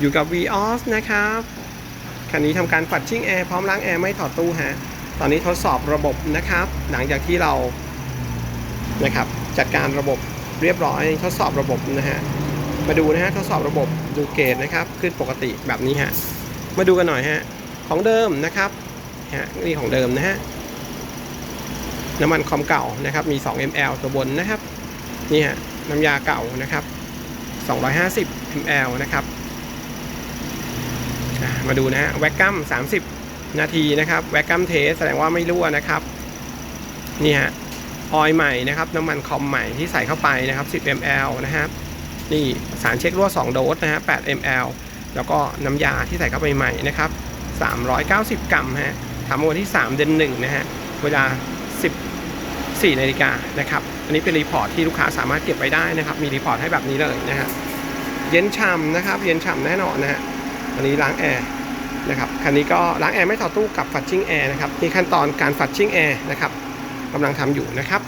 อยู่กับ VOS นะครับคันนี้ทำการฝัดชิ่งแอร์พร้อมล้างแอร์ไม่ถอดตู้ฮะตอนนี้ทดสอบระบบนะครับ หลังจากที่เรานะครับจัดการระบบเรียบร้อยทดสอบระบบนะฮะมาดูนะฮะทดสอบระบบดูเกจนะครับขึ้นปกติแบบนี้ฮะมาดูกันหน่อยฮะของเดิมนะครับฮะนี่ของเดิมนะฮะน้ำมันคอมเก่านะครับมี 2 ml ตัวบนนะครับนี่ฮะน้ำยาเก่านะครับ250 ml นะครับ มาดูนะฮะแวกกัม30 นาทีนะครับ แวกกัมเทสแสดงว่าไม่รั่วนะครับ นี่ฮะออยใหม่นะครับน้ำมันคอมใหม่ที่ใส่เข้าไปนะครับ 10 ml นะครับนี่สารเช็ครั่ว 2 โดสนะฮะ8 ml แล้วก็น้ำยาที่ใส่เข้าไปใหม่นะครับ 390 กรัมฮะทำวันที่ 3 เดือน1นะฮะเวลา 14นาฬิกานะครับ อันนี้เป็นรีพอร์ตที่ลูกค้าสามารถเก็บไว้ได้นะครับ มีรีพอร์ตให้แบบนี้เลยนะฮะเย็นฉ่ำนะครับ เย็นฉ่ำแน่นอนนะฮะ อันนี้ล้างแอร์นะครับคันนี้ก็ล้างแอร์ไม่ถอตู้กับฟัดชิ่งแอร์นะครับนี่ขั้นตอนการฟัดชิ่งแอร์นะครับกำลังทำอยู่นะครับ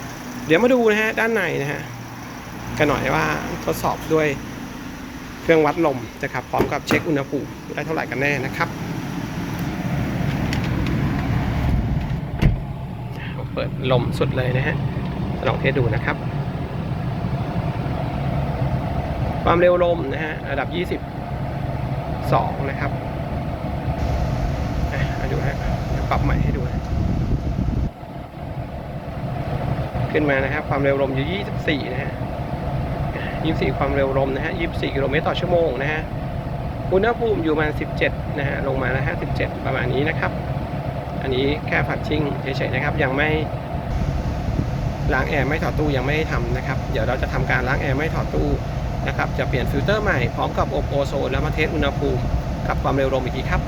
เดี๋ยวมาดูนะฮะด้านในนะฮะกันหน่อยว่าทดสอบด้วยเครื่องวัดลมนะครับพร้อมกับเช็คอุณหภูมิได้เท่าไหร่กันแน่นะครับเปิดลมสุดเลยนะฮะลองเทสดูนะครับ ความเร็วลมนะฮะระดับ 22นะครับอะมาดูฮะเดี๋ยวปรับใหม่ให้ดูนะขึ้นมานะครับ ความเร็วลมอยู่ 24 นะฮะ 24 ความเร็วลมนะฮะ 24 กิโลเมตรต่อชั่วโมงนะฮะ อุณหภูมิอยู่ประมาณ 17 นะฮะ ลงมาแล้วฮะ17ประมาณนี้นะครับ อันนี้แค่ฝัดชิ่งเฉยๆนะครับ ยังไม่ล้างแอร์ไม่ถอดตู้ยังไม่ได้ทำนะครับ เดี๋ยวเราจะทำการล้างแอร์ไม่ถอดตู้ นะครับ จะเปลี่ยนฟิลเตอร์ใหม่พร้อมกับอบโอโซนแล้วมาเทสอุณหภูมิกับความเร็วลมอีกทีครับ